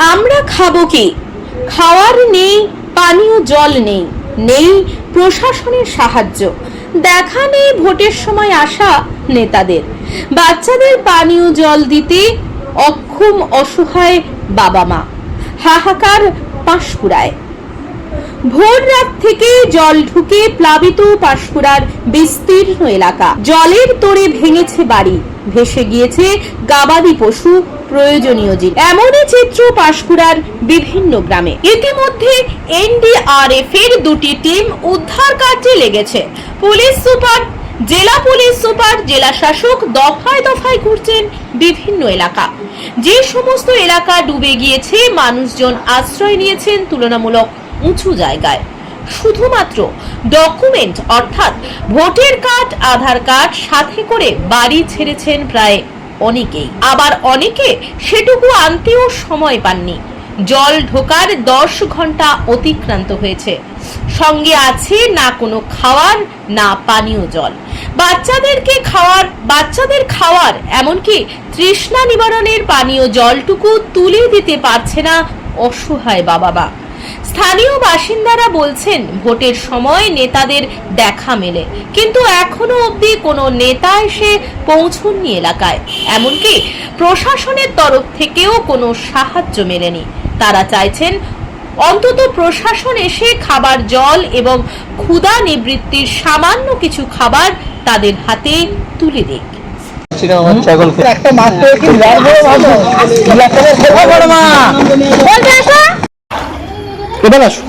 আমরা খাব কি? খাওয়ার নেই, পানীয় জল নেই নেই প্রশাসনের সাহায্য। দেখা নেই ভোটের সময় আসা নেতাদের। বাচ্চাদের পানীয় জল দিতে অক্ষম অসহায় বাবা মা। হাহাকার পাঁশকুড়ায়। ভোর রাত থেকে জল ঢুকে প্লাবিত পাশকুড়ার বিস্তীর্ণ এলাকা। জলের তোড়ে ভেঙেছে বাড়ি, ভেসে গিয়েছে গাবাদি পশু, প্রয়োজনীয় জিনিস এমনই চিত্র পাশকুড়ার বিভিন্ন গ্রামে। ইতিমধ্যে এনডিআরএফ এর দুটি টিম উদ্ধার কার্যে লেগেছে। পুলিশ সুপার, জেলা পুলিশ সুপার, জেলা শাসক দফায় দফায় ঘুরছেন বিভিন্ন এলাকা। যে সমস্ত এলাকা ডুবে গিয়েছে, মানুষজন আশ্রয় নিয়েছেন তুলনামূলক উঁচু জায়গায়। শুধুমাত্র ডকুমেন্ট অর্থাৎ ভোটার কার্ড আধার কার্ড সাথে করে বাড়ি ছেড়েছেন প্রায় অনেকেই। আবার অনেকে সেটুকু আনতেও সময় পাননি। জল ঢোকার দশ ঘণ্টা অতিক্রান্ত হয়েছে। সঙ্গে আছে না কোনো খাওয়ার, না পানীয় জল। বাচ্চাদেরকে খাওয়ার, বাচ্চাদের খাওয়ার, এমনকি তৃষ্ণা নিবারণের পানীয় জলটুকু তুলে দিতে পারছে না অসহায় বাবা মা স্থানীয় বাসিন্দারা বলছেন ভোটের সময় নেতাদের দেখা মেলে। কিন্তু এখনও অবধি কোনো নেতা এসে পৌঁছননি এলাকায়। এমনকি প্রশাসনের তরফ থেকেও কোনো সাহায্য মেলেনি। তারা চাইছেন অন্তত প্রশাসন এসে খাবার জল এবং ক্ষুধা নিবৃত্তির সামান্য কিছু খাবার তাদের হাতে তুলে দিক। একটা মাত্র এবার আসো।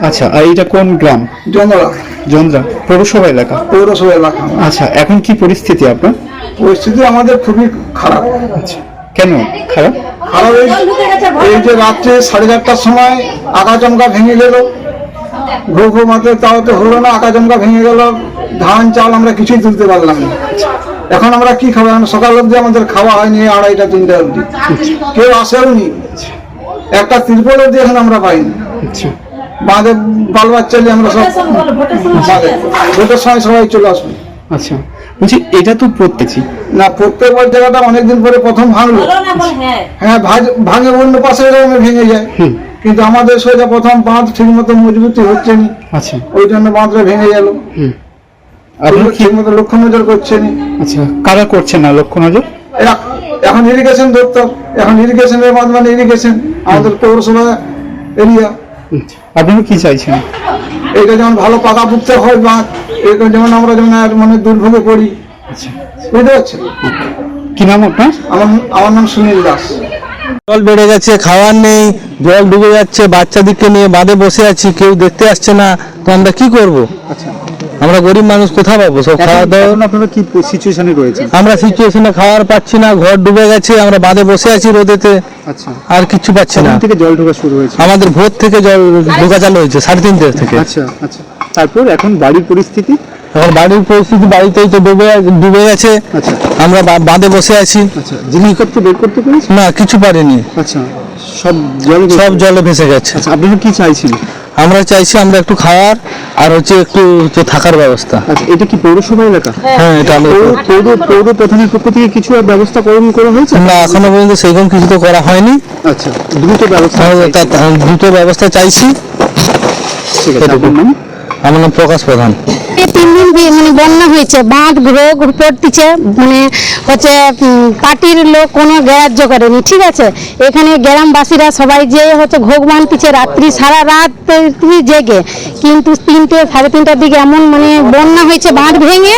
আচ্ছা আর এটা কোন গ্রাম? জঙ্গলা জন্দ্রা পৌরসভা এলাকা? পৌরসভা এলাকা। আচ্ছা এখন কি পরিস্থিতি আপনার? পরিস্থিতি আমাদের খুবই খারাপ। আচ্ছা কেন খারাপ? খারাপ এই- যে রাত্রে সাড়ে চারটার সময় আকাচমকা ভেঙে গেল। ঘু ঘু মাত্র তাও তো হলো না আকাচমকা ভেঙে গেল ধান চাল আমরা কিছুই তুলতে পারলাম না। এখন আমরা কি খাব? এখন সকাল অব্দি আমাদের খাওয়া হয়নি আড়াইটা তিনটা অব্দি কেউ আসেও নি। একটা তিরপল অব্দি এখন আমরা পাইনি। বাঁধে বাল বাচ্চা নিয়ে আমরা সব ভোটের সময় সবাই চলে আসবে। আচ্ছা। বলছি এটা তো প্রত্যেকই। না প্রত্যেক প্রত্যেকবার জায়গাটা অনেকদিন পরে প্রথম ভাঙলো। হ্যাঁ। ভাজ- ভাঙে অন্য পাশে এরকম ভেঙে যায়। হুম। কিন্তু আমাদের সোজা প্রথম বাঁধ ঠিক মতো মজবুতি হচ্ছে না আচ্ছা। ওই জন্য বাঁধটা ভেঙে গেল। কি ঠিক মতো লক্ষ্য নজর করছে না আচ্ছা কারা করছে না লক্ষ্য নজর? এখন ইরিগেশন ধরতো এখন ইরিগেশনের মানে ইরিগেশন আমাদের পৌরসভা এরিয়া। আপনারা কি চাইছেন? এটা যেমন ভালো পাকা পুক্ত হয় বাঁধ এটা যেমন আমরা যেমন আর মানে দুর্ভোগে পড়ি। আচ্ছা। বুঝতে পারছেন? কি নাম আপনার? আমার আমার নাম সুনীল দাস। জল বেড়ে গেছে খাওয়ার নেই জল ডুবে যাচ্ছে বাচ্চাদেরকে নিয়ে বাঁধে বসে আছি কেউ দেখতে আসছে না তো আমরা কি করব? আচ্ছা। আমরা গরিব মানুষ কোথায় পাবো? সব খাওয়া দাওয়া আপনারা কি সিচুয়েশনে রয়েছেন? আমরা সিচুয়েশনে খাওয়ার পাচ্ছি না ঘর ডুবে গেছে আমরা বাঁধে বসে আছি রোদেতে। আচ্ছা। আর কিছু পাচ্ছি না। থেকে জল ঢোকা শুরু হয়েছে? আমাদের ভোর থেকে জল ঢোকা চালু হয়েছে সাড়ে তিনটে থেকে। আচ্ছা আচ্ছা। তারপর এখন বাড়ির পরিস্থিতি? এখন বাড়ির পরিস্থিতি বাড়িতেই তো ডুবে ডুবে গেছে। আচ্ছা। আমরা বা- বাঁধে বসে আছি। আচ্ছা জিনিসপত্র বের করতে পেরেছেন? না কিছু পারিনি। আচ্ছা সব জল সব জলে ভেসে গেছে। আচ্ছা আপনারা কি চাইছেন? আমরা চাইছি আমরা একটু খাওয়ার আর হচ্ছে একটু হচ্ছে থাকার ব্যবস্থা। আচ্ছা এটা কি পৌরসভা এলাকা? হ্যাঁ এটা পৌর পৌর পৌর প্রধানের পক্ষ থেকে কিছু আর ব্যবস্থা গ্রহণ করা হয়েছে? না এখনও পর্যন্ত সেরকম কিছু তো করা হয়নি। আচ্ছা দ্রুত ব্যবস্থা দ্রুত ব্যবস্থা চাইছি। ঠিক আছে আমার নাম প্রকাশ প্রধান। তিন দিন মানে বন্যা হয়েছে, বাঁধ, রোগ পড়তিছে মানে হচ্ছে পার্টির লোক কোনো গ্রাহ্য করেনি, ঠিক আছে? এখানে গ্রামবাসীরা সবাই যে হচ্ছে ঘোগ বানতিছে রাত্রি, সারা রাত জেগে, কিন্তু তিনটে, সাড়ে তিনটার দিকে এমন মানে বন্যা হয়েছে, বাঁধ ভেঙে,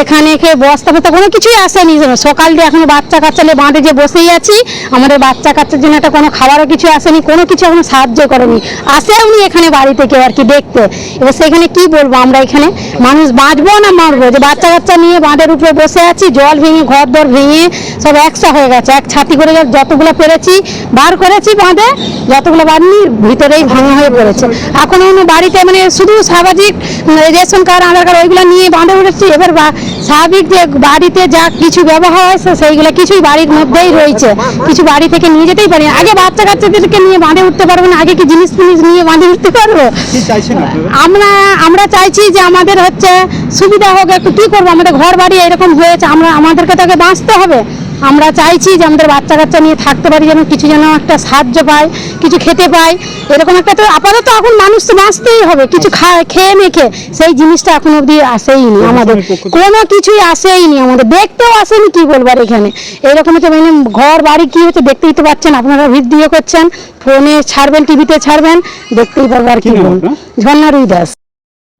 এখানে খেয়ে বস্তা ফস্তা কোনো কিছুই আসেনি। সকাল দিয়ে এখনও বাচ্চা কাচ্চা নিয়ে বাঁধে যে বসেই আছি, আমাদের বাচ্চা কাচ্চার জন্য একটা কোনো খাবারও কিছু আসেনি, কোনো কিছু এখনও সাহায্য করেনি। আসে উনি এখানে বাড়িতে কেউ আর কি দেখতে। এবার সেখানে কি বলব আমরা এখানে? মানুষ বাঁচবো না মারবো? যে বাচ্চা কাচ্চা নিয়ে বাঁধের উপরে বসে আছি, জল ভেঙে, ঘর দর ভেঙে সব একসা হয়ে গেছে। এক ছাতি করে যত- যতগুলো পেরেছি বার করেছি বাঁধে, যতগুলো বাঁধনি ভিতরেই ভাঙা হয়ে পড়েছে। এখন বাড়িতে মানে শুধু সামাজিক রেশন কার্ড, আধার কার্ড, ওইগুলো নিয়ে বাঁধে উঠেছি। এবার স্বাভাবিক যে বাড়িতে যা কিছু ব্যবহার হয়েছে সেইগুলো কিছুই বাড়ির মধ্যেই রয়েছে। কিছু বাড়ি থেকে নিয়ে যেতেই পারি। আগে বাচ্চা কাচ্চাদেরকে নিয়ে বাঁধে উঠতে পারব না আগে কি জিনিস ফিনিস নিয়ে বাঁধে উঠতে পারব? আমরা আমরা চাইছি যে আমাদের হচ্ছে সুবিধা হোক একটু কী করব? আমাদের ঘর বাড়ি এরকম হয়েছে আমরা আমাদেরকে তাকে বাঁচতে হবে। আমরা চাইছি যে আমাদের বাচ্চা কাচ্চা নিয়ে থাকতে পারি যেন কিছু যেন একটা সাহায্য পায় কিছু খেতে পায়। এরকম একটা তো আপাতত এখন মানুষ তো বাঁচতেই হবে কিছু খা- খেয়ে মেখে সেই জিনিসটা এখন অবধি আসেইনি আমাদের। কোনো কিছুই আসেইনি আমাদের দেখতেও আসেনি কি বলবার এখানে। এরকম তো মানে ঘর বাড়ি কি হচ্ছে দেখতেই তো পাচ্ছেন আপনারা ভিডিও করছেন ফোনে ছাড়বেন টিভিতে ছাড়বেন দেখতেই পারব আর কি? ঝর্ণা রুই দাস